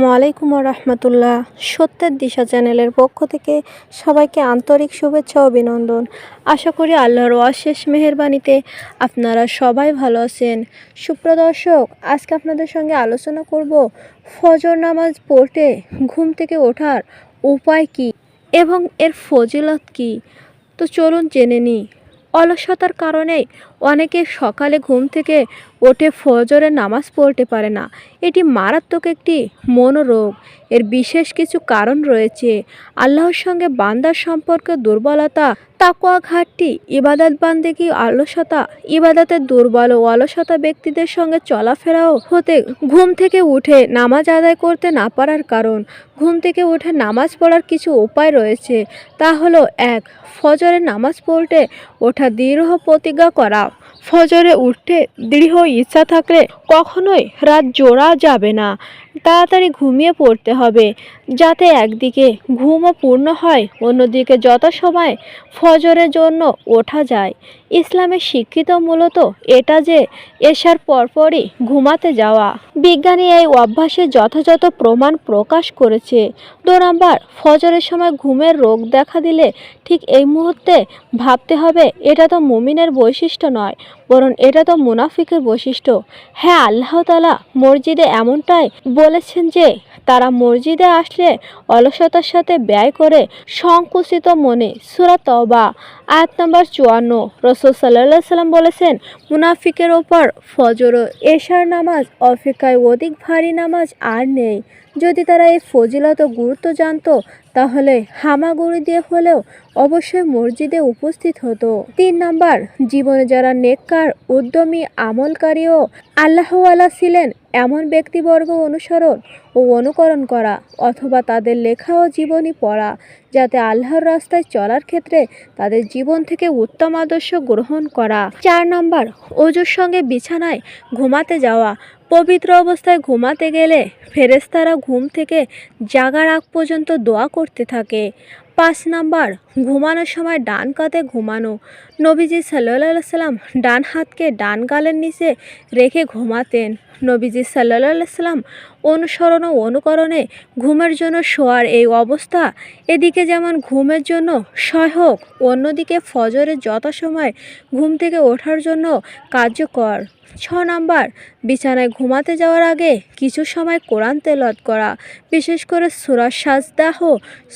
আসসালামু আলাইকুম রহমতুল্লাহ। সত্যের দিশা চ্যানেলের পক্ষ থেকে সবাইকে আন্তরিক শুভেচ্ছা অভিনন্দন। আশা করি আল্লাহর অশেষ মেহেরবানিতে আপনারা সবাই ভালো আছেন। সুপ্রদর্শক আজকে আপনাদের সঙ্গে আলোচনা করব ফজর নামাজ পড়তে ঘুম থেকে ওঠার উপায় কি এবং এর ফজিলত কি? তো চলুন জেনে নিই। অলসতার কারণে অনেকে সকালে ঘুম থেকে ওঠে ফজরের নামাজ পড়তে পারে না। এটি মারাত্মক একটি মনোরোগ। এর বিশেষ কিছু কারণ রয়েছে। আল্লাহর সঙ্গে বান্দার সম্পর্কে, দুর্বলতা তাকোয়া ঘাটতি ইবাদত বান্দেগি, অলসতা, ইবাদতের দুর্বল ও অলসতা ব্যক্তিদের সঙ্গে চলাফেরাও হতে ঘুম থেকে উঠে নামাজ আদায় করতে না পারার কারণ। ঘুম থেকে উঠে নামাজ পড়ার কিছু উপায় রয়েছে। তা হলো, এক, ফজরের নামাজ পড়তে ওঠা দৃঢ় প্রতিজ্ঞা করা। ফজরে উঠতে দৃঢ় ইচ্ছা থাকলে কখনোই রাত জোড়া যাবে না। তাড়াতাড়ি ঘুমিয়ে পড়তে হবে। যাতে একদিকে ঘুমও পূর্ণ হয়, অন্যদিকে যত সময় ফজরের জন্য ওঠা যায়। ইসলামের শিক্ষিত মূলত এটা যে এসার পরপরই ঘুমাতে যাওয়া। বিজ্ঞানী এই অভ্যাসে যথাযথ প্রমাণ প্রকাশ করেছে। দু নম্বর, ফজরের সময় ঘুমের রোগ দেখা দিলে ঠিক এই মুহূর্তে ভাবতে হবে, এটা তো মুমিনের বৈশিষ্ট্য নয়, বরং এটা তো মুনাফিকের বৈশিষ্ট্য। হ্যাঁ আল্লাহ তালা মসজিদে এমনটাই বলেছেন যে তারা মসজিদে আসলে অলসতার সাথে ব্যয় করে সংকুচিত মনে সুরা তবা আয়াত নম্বর চুয়ান্ন। রসুল সাল্লাহ সাল্লাম বলেছেন, মুনাফিকের ওপর ফজর ও এশার নামাজ অপেক্ষায় অধিক ভারী নামাজ আর নেই। যদি তারা এই ফজিলত গুরুত্ব জানতো, তাহলে হামাগুড়ি দিয়ে হলেও অবশ্যই মসজিদে উপস্থিত হতো। তিন নাম্বার, জীবনে যারা নেককার, উদ্যমী আমলকারী ও আল্লাহওয়ালা ছিলেন এমন ব্যক্তিবর্গ অনুসরণ ও অনুকরণ করা অথবা তাদের লেখা ও জীবনী পড়া যাতে আল্লাহর রাস্তায় চলার ক্ষেত্রে তাদের জীবন থেকে উত্তম আদর্শ গ্রহণ করা। চার নম্বর, অজুর সঙ্গে বিছানায় ঘুমাতে যাওয়া। পবিত্র অবস্থায় ঘুমাতে গেলে ফেরেস্তারা ঘুম থেকে জাগার আগ পর্যন্ত দোয়া করতে থাকে। পাঁচ নাম্বার, ঘুমানোর সময় ডান কাতে ঘুমানো। নবীজি সাল্লা সাল্লাম ডান হাতকে ডান গালের নিচে রেখে ঘুমাতেন। নবীজি সাল্লা সাল্লাম অনুসরণ ও অনুকরণে ঘুমের জন্য শোয়ার এই অবস্থা এদিকে যেমন ঘুমের জন্য সহায়ক, অন্যদিকে ফজরের যথাসময় ঘুম থেকে ওঠার জন্য কার্যকর। ছ নাম্বার, বিছানায় ঘুমাতে যাওয়ার আগে কিছু সময় কোরআন তেলত করা, বিশেষ করে সুরা সাজদাহ,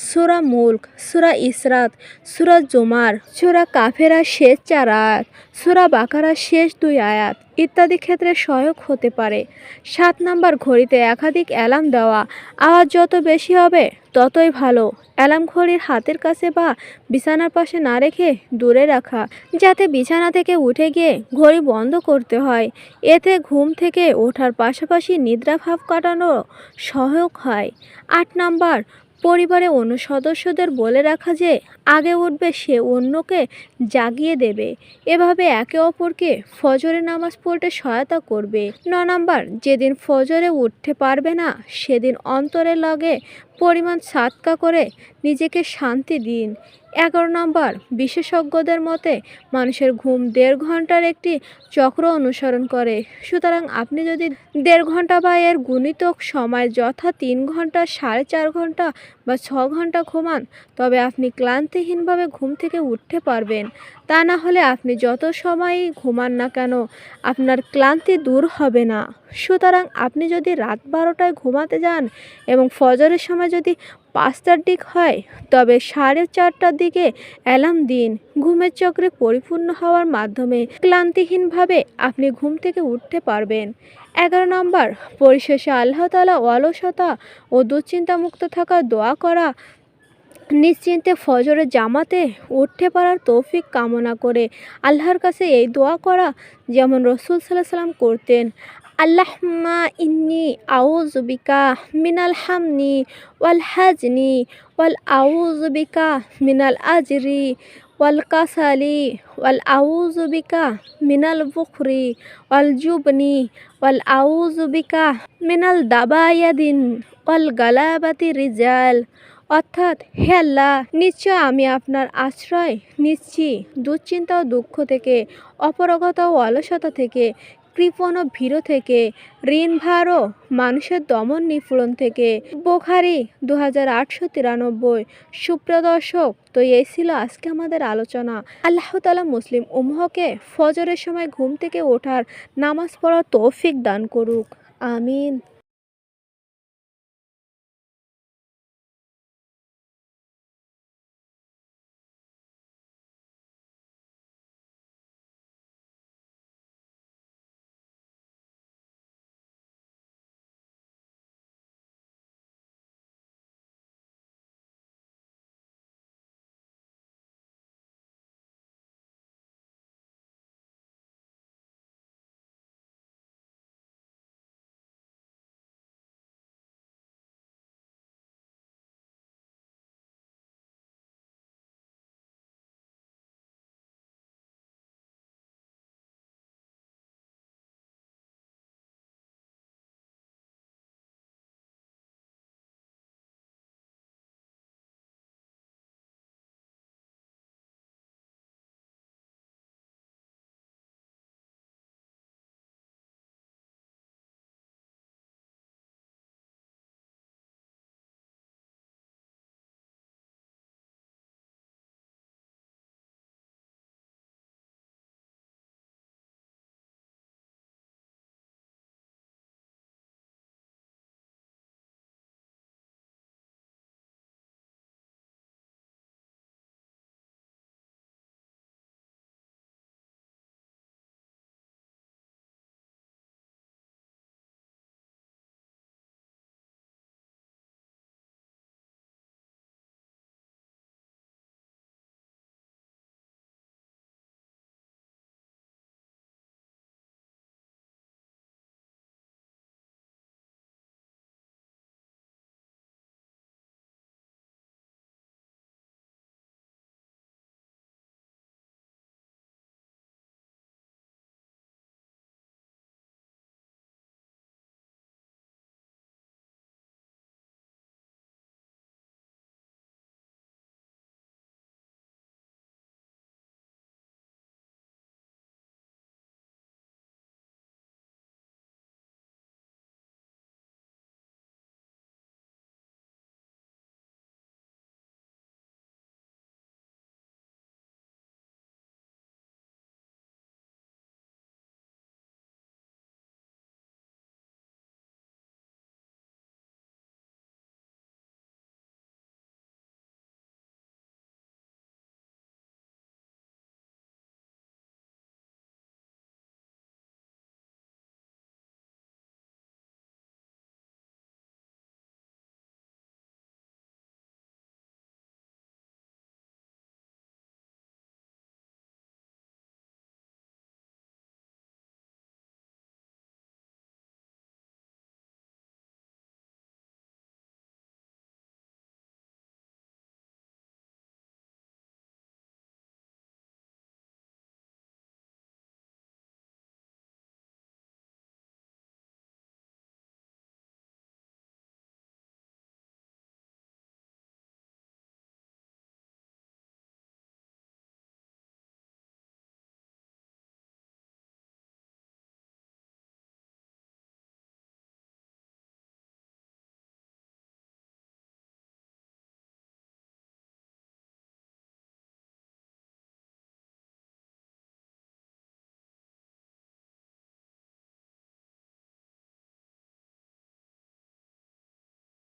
সুরা মুল্ক। সুরা ইসরাত, সুরা জুমার, সুরা কাফেরা শেষ চার আয়াত, সুরা বাকারা শেষ দুই আয়াত ইত্যাদি ক্ষেত্রে সহায়ক হতে পারে। সাত নাম্বার ঘড়িতে একাধিক অ্যালার্ম দেওয়া, আওয়াজ যত বেশি হবে ততই ভালো। অ্যালার্ম ঘড়ির হাতের কাছে বা বিছানার পাশে না রেখে দূরে রাখা, যাতে বিছানা থেকে উঠে গিয়ে ঘড়ি বন্ধ করতে হয়। এতে ঘুম থেকে ওঠার পাশাপাশি নিদ্রাভাব কাটানো সহায়ক হয়। আট নাম্বার পরিবারে অন্য সদস্যদের বলে রাখা যে, আগে উঠবে সে অন্যকে জাগিয়ে দেবে। এভাবে একে অপরকে ফজরে নামাজ পড়তে সহায়তা করবে। ন নাম্বার, যেদিন ফজরে উঠতে পারবে না, সেদিন অন্তরে লগে পরিমাণ সাতকা করে নিজেকে শান্তি দিন। এগারো নম্বর, বিশেষজ্ঞদের মতে মানুষের ঘুম দেড় ঘণ্টার একটি চক্র অনুসরণ করে। সুতরাং আপনি যদি দেড় ঘণ্টা বা এর গুণিতক সময় যথা তিন ঘণ্টা, সাড়ে চার ঘণ্টা বা ছ ঘণ্টা ঘুমান, তবে আপনি ক্লান্তিহীনভাবে ঘুম থেকে উঠতে পারবেন। তা না হলে আপনি যত সময়ই ঘুমান না কেন, আপনার ক্লান্তি দূর হবে না। সুতরাং আপনি যদি রাত বারোটায় ঘুমাতে যান এবং ফজরের সময় যদি পাঁচটার দিক হয়। তবে সাড়ে চারটার দিকে অ্যালার্ম দিন। ঘুমের চক্রে পরিপূর্ণ হওয়ার মাধ্যমে ক্লান্তিহীনভাবে আপনি ঘুম থেকে উঠতে পারবেন। এগারো নম্বর, পরিশেষে আল্লাহ তালা অলসতা ও দুশ্চিন্তামুক্ত থাকা দোয়া করা। নিশ্চিন্তে ফজরের জামাতে উঠতে পারার তৌফিক কামনা করে আল্লাহর কাছে এই দোয়া করা যেমন রসুল সাল্লাহ সাল্লাম করতেন। আল্লাহমা ইন্নি আউজবিকা মিনাল হামনি ওয়াল হাজনি ওয়াল আউজবিকা মিনাল আজরি ওয়াল কাসালি ওয়াল আউজবিকা মিনাল বুখরি ওয়াল জুবনি ওয়াল আউজবিকা মিনাল দাবায়াদিন ওয়াল গালাবাতি রিজাল। অর্থাৎ হে আল্লাহ, নিশ্চয় আমি আপনার আশ্রয় নিচ্ছি। দুশ্চিন্তা ও দুঃখ থেকে, অপরগতা ও অলসতা থেকে কৃপণ ভীরু থেকে, ঋণ ভার ও মানুষের দমন নিপূরণ থেকে। বোখারি দু হাজার আটশো তিরানব্বই। সুপ্রদর্শক, তো এই ছিল আজকে আমাদের আলোচনা। আল্লাহ তালা মুসলিম উমহকে ফজরের সময় ঘুম থেকে ওঠার নামাজ পড়ার তৌফিক দান করুক। আমিন।